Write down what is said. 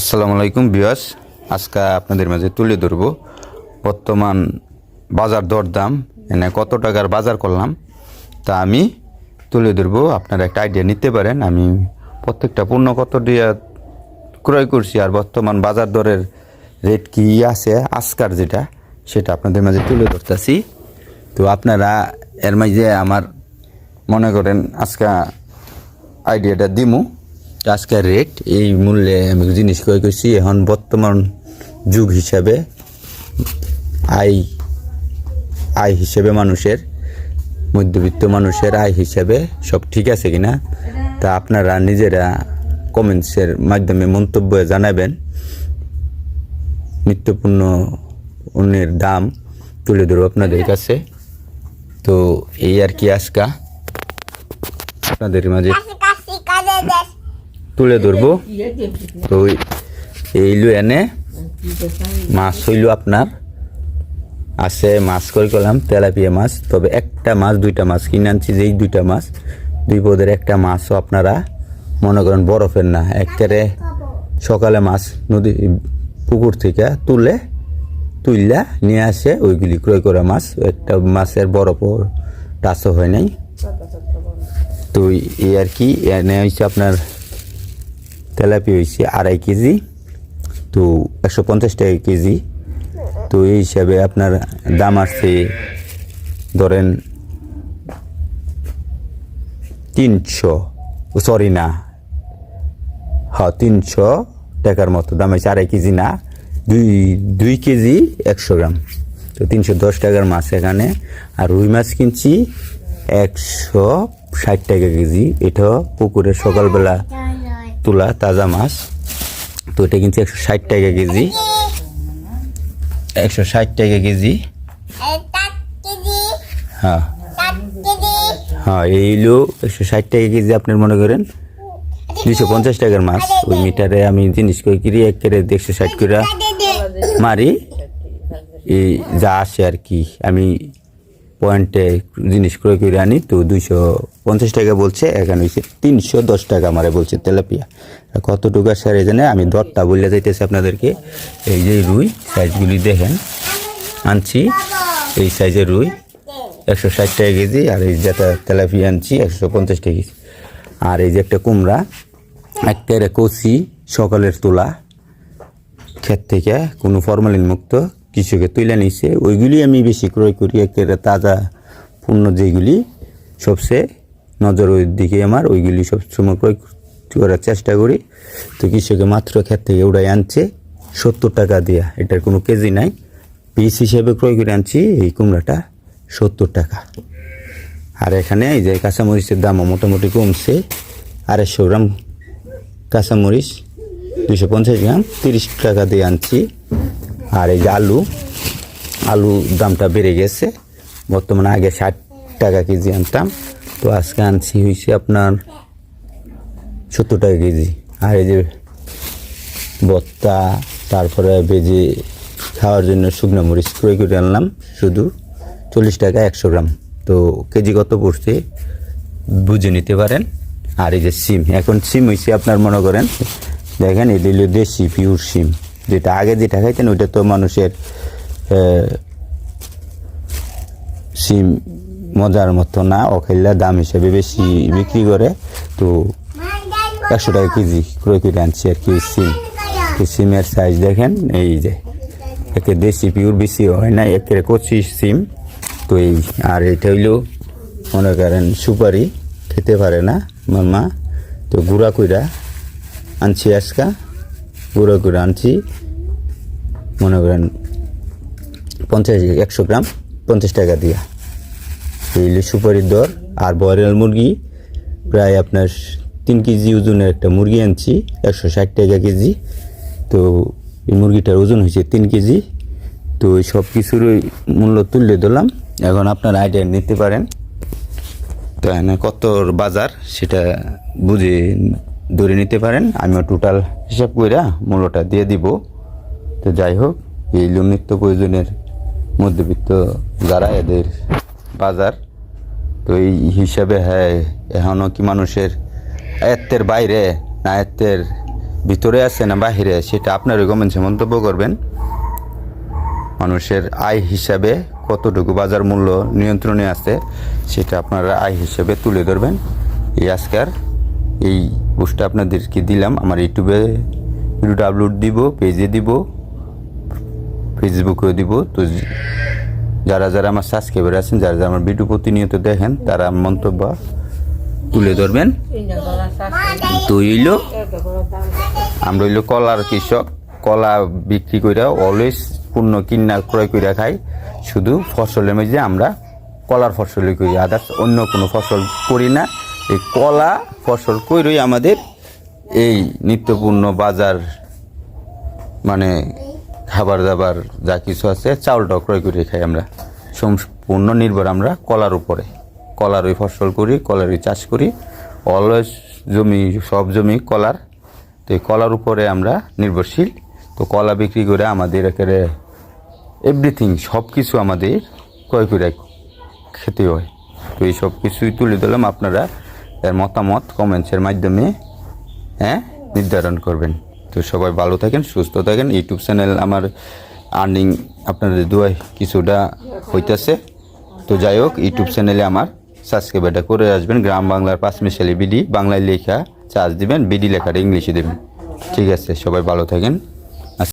আসসালামু আলাইকুম বিয়াস আজকে আপনাদের মাঝে তুলে ধরব বর্তমান বাজার দরদাম এনে কত টাকার বাজার করলাম, তা আমি তুলে ধরবো। আপনারা একটা আইডিয়া নিতে পারেন। আমি প্রত্যেকটা পণ্য কত দিয়ে ক্রয় করছি আর বর্তমান বাজার দরের রেট কি আছে, আজকার যেটা, সেটা আপনাদের মাঝে তুলে ধরতেছি। তো আপনারা এর মাঝে আমার মনে করেন আজকে আইডিয়াটা দিমু। আজকের রেট এই মূল্যে আমি জিনিস ক্রয় করছি। এখন বর্তমান যুগ হিসাবে, আয় আয় হিসেবে মানুষের, মধ্যবিত্ত মানুষের আয় হিসেবে সব ঠিক আছে কিনা? তা আপনারা নিজেরা কমেন্টসের মাধ্যমে মন্তব্য জানাবেন। নিত্যপূর্ণ অন্যের দাম তুলে ধরবো আপনাদের কাছে। তো এই আর কি আজকা। আপনাদের মাঝে তুলে ধরবো। তো এইলো এনে মাছ হইল আপনার, আছে মাছ করে করলাম, তেলাপিয়া মাছ। তবে একটা মাছ, দুইটা মাছ কিনে আনছি, যেই দুইটা মাছ। দুই পদের একটা মাছও আপনারা মনে করেন বরফের না, একেবারে সকালে মাছ নদী, পুকুর থেকে তুলে তুললা নিয়ে আসে ওইগুলি ক্রয় করা মাছ। একটা মাছের বরফও টাচও হয় নাই। তো এই আর কি, এনে হয়েছে আপনার তেলাপি হয়েছে আড়াই কেজি, তো একশো পঞ্চাশ টাকা কেজি। তো এই হিসাবে আপনার দাম আসছে, ধরেন, তিনশো সরি না। হ্যাঁ তিনশো টাকার মতো, দাম হয়েছে আড়াই কেজি না। দুই দুই কেজি একশো গ্রাম। তো তিনশো দশ টাকার মাছ এখানে। আর রুই মাছ কিনছি একশো ষাট টাকা কেজি। এটা পুকুরে সকালবেলা তোলা, তাজা মাছ। তো এটা কিন্তু একশো ষাট টাকা কেজি। একশো ষাট টাকা কেজি। হ্যাঁ। হ্যাঁ এইগুলো একশো ষাট টাকা কেজি আপনার মনে করেন। দুশো পঞ্চাশ টাকার মাছ। ওই মিটারে আমি জিনিস করে কিনি এক কেড়ে একশো ষাট করে মারি। এই যা আসে আর কি। আমি পয়েন্টে জিনিস ক্রয় করে আনি, তো দুইশো পঞ্চাশ টাকা বলছে, এখানে হচ্ছে তিনশো দশ টাকা আমারে বলছে তেলাপিয়া। আর কতটুকু স্যার এই জন্য আমি দরটা বলে যাইতেছি আপনাদেরকে। এই যে রুই, সাইজগুলি দেখেন। আনছি, এই সাইজের রুই, একশো ষাট টাকা কেজি, আর এই যেটা তেলাপিয়া আনছি, একশো পঞ্চাশ টাকা কেজি। আর এই যে একটা কুমড়া একটা কচি, সকালের তোলা, ক্ষেত থেকে কোনো ফরমালিন মুক্ত কৃষকে তুলে নিছে, ওইগুলি আমি বেশি ক্রয় করি, একেবারে তাজা পণ্য যেগুলি, সবচেয়ে নজর ওই দিকে আমার, ওইগুলি সব সময় ক্রয় করার চেষ্টা করি। তো কৃষকে মাত্র ক্ষেত থেকে উড়াই আনছে, সত্তর টাকা দিয়া, এটার কোনো কেজি নাই। পিস হিসেবে ক্রয় করে আনছি, এই কুমড়াটা সত্তর টাকা। আর এখানে এই যে কাঁচামরিচের দামও মোটামুটি কমছে, আড়াইশো গ্রাম কাঁচামরিচ দুশো পঞ্চাশ গ্রাম, তিরিশ টাকা দিয়ে আনছি। আর এই যে আলু আলু দামটা বেড়ে গেছে। বর্তমানে আগে ষাট টাকা কেজি আনতাম, তো আজকে আনছি হয়েছে আপনার সত্তর টাকা কেজি। আর এই যে বত্তা, তারপরে বেজে খাওয়ার জন্য শুকনো মরিচ ক্রয় করে আনলাম, শুধু চল্লিশ টাকা একশো গ্রাম। তো কেজি কত পড়ছে বুঝে নিতে পারেন। আর এই যে সিম, এখন সিম হয়েছে আপনার মনে করেন, দেখেন এটি হলো দেশি পিওর সিম। যেটা আগে যেটা খাইতেন, ওইটা তো মানুষের সিম মজার মতো না। অখেল্লা দাম হিসেবে বেশি বিক্রি করে। তো একশো টাকা কেজি ক্রয় করে আনছি আর কি, সিম। সিমের সাইজ দেখেন, এই যে, একে দেশি পিওর বেশি হয় না, একে কচি সিম। তো এই, আর এটা হইল, মনে করেন, সুপারি, খেতে পারে না মামা। তো গুঁড়া কইরা আনছি আজকা। গুঁড়া করে আনছি। মনে করেন পঞ্চাশ, একশো গ্রাম, পঞ্চাশ টাকা দিয়া। এই সুপারির দর আর ব্রয়লার মুরগি, প্রায় আপনার তিন কেজি ওজনের একটা মুরগি আনছি, একশো ষাট টাকা কেজি। তো এই মুরগিটার ওজন হয়েছে তিন কেজি। তো এই সব কিছুরই মূল্য তুলে দিলাম এখন আপনার আইডিয়া নিতে পারেন। তো এখানে কত বাজার সেটা বুঝে ধরে নিতে পারেন, আমিও টোটাল হিসাব করে মূল্যটা দিয়ে দিব। তো যাই হোক, এই নিত্য প্রয়োজনের মধ্যবিত্ত যারা এদের বাজার, তো এই হিসাবে হ্যাঁ এখনও কি মানুষের আয়ত্তের বাইরে না আয়ত্তের ভিতরে আছে না বাহিরে, সেটা আপনারই কমেন্টসে মন্তব্য করবেন। মানুষের আয় হিসাবে কতটুকু বাজার মূল্য নিয়ন্ত্রণে আছে, সেটা আপনারা আয় হিসাবে তুলে ধরবেন। এই আজকার এই পোস্টটা আপনাদেরকে দিলাম। আমার ইউটিউবে ভিডিওটা আপলোড দিব পেজে দিব ফেসবুকেও দিব। তো যারা যারা আমার সাবস্ক্রাইবার আছেন, যারা যারা আমার ভিডিও প্রতিনিয়ত দেখেন, তারা মন্তব্য তুলে ধরবেন। তো হইল আমরা হইল কলার কৃষক। কলা বিক্রি করে অলওয়েজ পণ্য কিনা, ক্রয় করে খাই। শুধু ফসলের মধ্যে আমরা কলার ফসলই করি আদার্স অন্য কোনো ফসল করি না। এই কলা ফসল কইরই আমাদের এই নিত্যপূর্ণ বাজার মানে খাবার দাবার যা কিছু আছে, চাউলটাও ক্রয় করে খাই আমরা। সম্পূর্ণ নির্ভর আমরা কলার উপরে। কলার ওই ফসল করি কলারই চাষ করি। অলওয়েজ জমি, সব জমি কলার। তো এই কলার উপরে আমরা নির্ভরশীল। তো কলা বিক্রি করে আমাদের একেবারে এভরিথিং সব কিছু আমাদের ক্রয় করে খেতে হয়। তো এই সব কিছুই তুলে দিলাম আপনারা এর মতামত কমেন্টসের মাধ্যমে হ্যাঁ নির্ধারণ করবেন। তো সবাই ভালো থাকেন, সুস্থ থাকেন। ইউটিউব চ্যানেল আমার আর্নিং আপনাদের দুয়ায় কিছুটা হইতেছে। তো যাই হোক, ইউটিউব চ্যানেলে আমার সাবস্ক্রাইবারটা করে আসবেন। গ্রাম বাংলার পাঁচ মিশালি বিডি বাংলায় লেখা, চার্জ দিবেন, বিডি লেখাটা ইংলিশে দেবেন। ঠিক আছে, সবাই ভালো থাকেন।